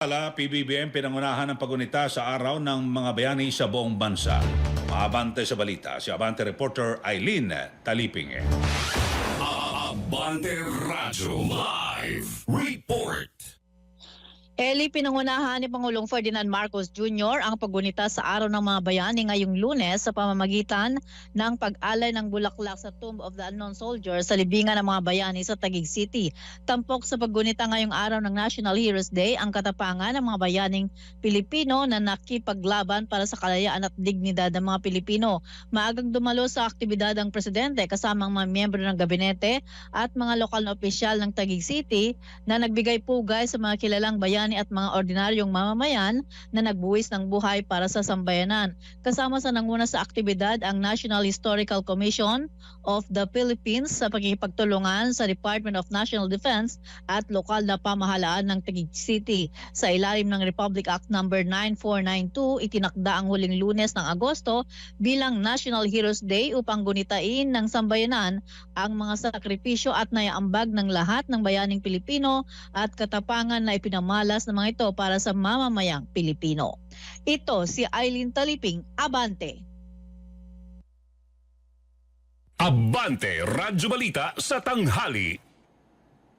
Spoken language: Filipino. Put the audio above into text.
Ala, PBBM pinangunahan ng pagunita sa araw ng mga bayani sa buong bansa. Maabante sa balita, si Abante reporter Eileen Taliping. Abante Radyo Live Report. Eli, pinangunahan ni Pangulong Ferdinand Marcos Jr. ang paggunita sa Araw ng Mga Bayani ngayong lunes sa pamamagitan ng pag-alay ng bulaklak sa Tomb of the Unknown Soldier sa libingan ng mga bayani sa Taguig City. Tampok sa paggunita ngayong araw ng National Heroes Day ang katapangan ng mga bayaning Pilipino na nakipaglaban para sa kalayaan at dignidad ng mga Pilipino. Maagang dumalo sa aktibidad ang presidente kasama ang mga miyembro ng gabinete at mga lokal na opisyal ng Taguig City na nagbigay pugay sa mga kilalang bayani at mga ordinaryong mamamayan na nagbuwis ng buhay para sa sambayanan. Kasama sa nanguna sa aktibidad ang National Historical Commission of the Philippines sa pagkikipagtulungan sa Department of National Defense at lokal na pamahalaan ng Taguig City. Sa ilalim ng Republic Act No. 9492, itinakda ang huling lunes ng Agosto bilang National Heroes Day upang gunitain ng sambayanan ang mga sakripisyo at naiambag ng lahat ng bayaning Pilipino at katapangan na ipinamalas ng mga ito para sa mamamayang Pilipino. Ito si Eileen Taliping, Abante. Abante Radyo Balita sa tanghali.